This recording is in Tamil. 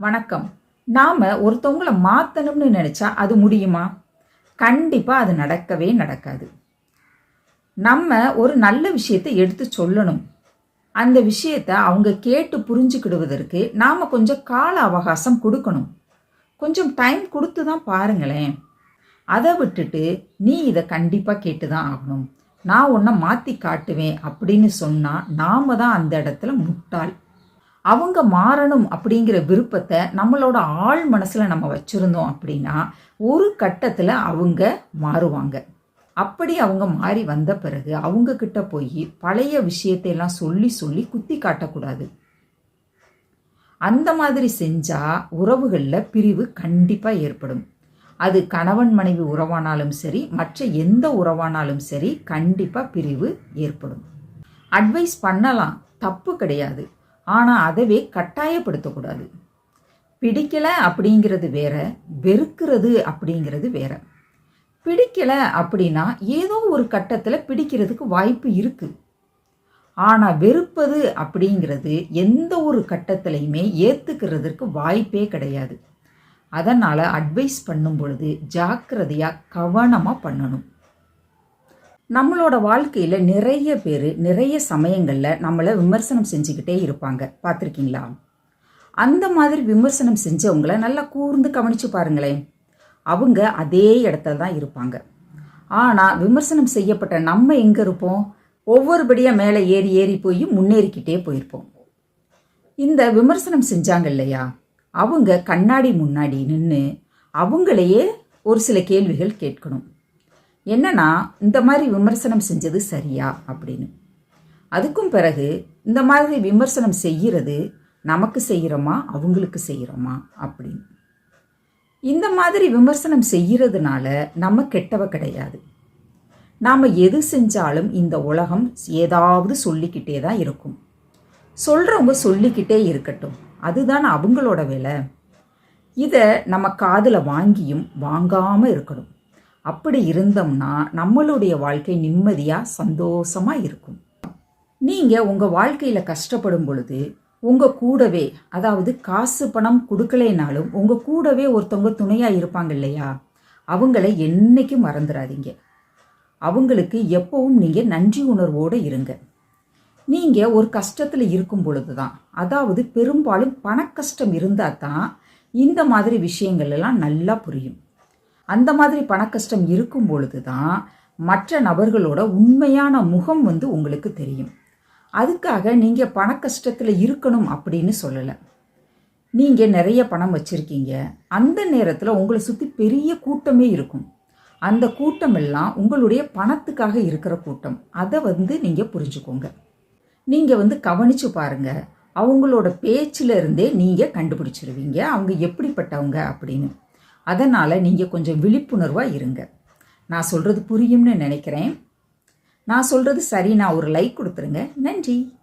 வணக்கம். நாம் ஒருத்தவங்களை மாற்றணும்னு நினச்சா அது முடியுமா? கண்டிப்பாக அது நடக்கவே நடக்காது. நம்ம ஒரு நல்ல விஷயத்தை எடுத்து சொல்லணும். அந்த விஷயத்தை அவங்க கேட்டு புரிஞ்சுக்கிடுவதற்கு நாம் கொஞ்சம் கால அவகாசம் கொடுக்கணும். கொஞ்சம் டைம் கொடுத்து தான் பாருங்களேன். அதை விட்டுட்டு நீ இதை கண்டிப்பாக கேட்டு தான் ஆகணும். நான் உன்னை மாற்றி காட்டுவேன் அப்படின்னு சொன்னால் நாம் தான் அந்த இடத்துல முட்டாள். அவங்க மாறணும் அப்படிங்கிற விருப்பத்தை நம்மளோட ஆழ் மனசில் நம்ம வச்சுருந்தோம் அப்படின்னா ஒரு கட்டத்தில் அவங்க மாறுவாங்க. அப்படி அவங்க மாறி வந்த பிறகு அவங்க கிட்ட போய் பழைய விஷயத்தையெல்லாம் சொல்லி சொல்லி குத்தி காட்டக்கூடாது. அந்த மாதிரி செஞ்சால் உறவுகளில் பிரிவு கண்டிப்பாக ஏற்படும். அது கணவன் மனைவி உறவானாலும் சரி மற்ற எந்த உறவானாலும் சரி கண்டிப்பாக பிரிவு ஏற்படும். அட்வைஸ் பண்ணலாம் தப்பு கிடையாது. ஆனால் அதவே கட்டாயப்படுத்தக்கூடாது. பிடிக்கலை அப்படிங்கிறது வேற வெறுக்கிறது அப்படிங்கிறது வேற. பிடிக்கலை அப்படின்னா ஏதோ ஒரு கட்டத்தில் பிடிக்கிறதுக்கு வாய்ப்பு இருக்குது ஆனால் வெறுப்பது அப்படிங்கிறது எந்த ஒரு கட்டத்திலையுமே ஏற்றுக்கிறதுக்கு வாய்ப்பே கிடையாது. அதனால் அட்வைஸ் பண்ணும் பொழுது ஜாக்கிரதையாக கவனமாக பண்ணணும். நம்மளோட வாழ்க்கையில் நிறைய பேர் நிறைய சமயங்களில் நம்மளை விமர்சனம் செஞ்சுக்கிட்டே இருப்பாங்க. பார்த்துருக்கீங்களா? அந்த மாதிரி விமர்சனம் செஞ்சவங்கள நல்லா கூர்ந்து கவனித்து பாருங்களேன். அவங்க அதே இடத்துல தான் இருப்பாங்க. ஆனால் விமர்சனம் செய்யப்பட்ட நம்ம எங்கே இருப்போம்? ஒவ்வொருபடியாக மேலே ஏறி ஏறி போய் முன்னேறிக்கிட்டே போயிருப்போம். இந்த விமர்சனம் செஞ்சாங்க இல்லையா? அவங்க கண்ணாடி முன்னாடி நின்று அவங்களையே ஒரு சில கேள்விகள் கேட்கணும். என்னன்னா இந்த மாதிரி விமர்சனம் செஞ்சது சரியா? அப்படின்னு. அதுக்கும் பிறகு இந்த மாதிரி விமர்சனம் செய்கிறது நமக்கு செய்கிறோமா அவங்களுக்கு செய்கிறோமா அப்படின்னு. இந்த மாதிரி விமர்சனம் செய்கிறதுனால நம்ம கெட்டவ கிடையாது. நாம் எது செஞ்சாலும் இந்த உலகம் ஏதாவது சொல்லிக்கிட்டே தான் இருக்கும். சொல்கிறவங்க சொல்லிக்கிட்டே இருக்கட்டும். அதுதான் அவங்களோட வேலை. இதை நம்ம காதில் வாங்கியும் வாங்காமல் இருக்கணும். அப்படி இருந்தோம்னா நம்மளுடைய வாழ்க்கை நிம்மதியாக சந்தோஷமாக இருக்கும். நீங்கள் உங்கள் வாழ்க்கையில் கஷ்டப்படும் பொழுது உங்கள் கூடவே அதாவது காசு பணம் கொடுக்கலைனாலும் உங்கள் கூடவே ஒருத்தவங்க துணையாக இருப்பாங்க இல்லையா? அவங்கள என்றைக்கும் மறந்துடாதீங்க அவங்களுக்கு எப்பவும் நீங்கள் நன்றி உணர்வோடு இருங்க. நீங்கள் ஒரு கஷ்டத்தில் இருக்கும் பொழுது தான் அதாவது பெரும்பாலும் பண கஷ்டம் இருந்தால் தான் இந்த மாதிரி விஷயங்கள் எல்லாம் நல்லா புரியும். அந்த மாதிரி பண கஷ்டம் இருக்கும் பொழுது தான் மற்ற நபர்களோட உண்மையான முகம் வந்து உங்களுக்கு தெரியும். அதுக்காக நீங்கள் பண கஷ்டத்தில் இருக்கணும் அப்படின்னு சொல்லலை. நீங்கள் நிறைய பணம் வச்சுருக்கீங்க. அந்த நேரத்தில் உங்களை சுற்றி பெரிய கூட்டமே இருக்கும். அந்த கூட்டம் எல்லாம் உங்களுடைய பணத்துக்காக இருக்கிற கூட்டம். அதை வந்து நீங்கள் புரிஞ்சுக்கோங்க. நீங்கள் வந்து கவனித்து பாருங்கள் அவங்களோட பேச்சில் இருந்தே நீங்கள் கண்டுபிடிச்சிருவீங்க. அவங்க எப்படிப்பட்டவங்க அப்படின்னு. அதனால் நீங்கள் கொஞ்சம் விழிப்புணர்வாக இருங்க. நான் சொல்கிறது புரியும்னு நினைக்கிறேன். நான் சொல்கிறது சரி நான் ஒரு லைக் கொடுத்துருங்க. நன்றி.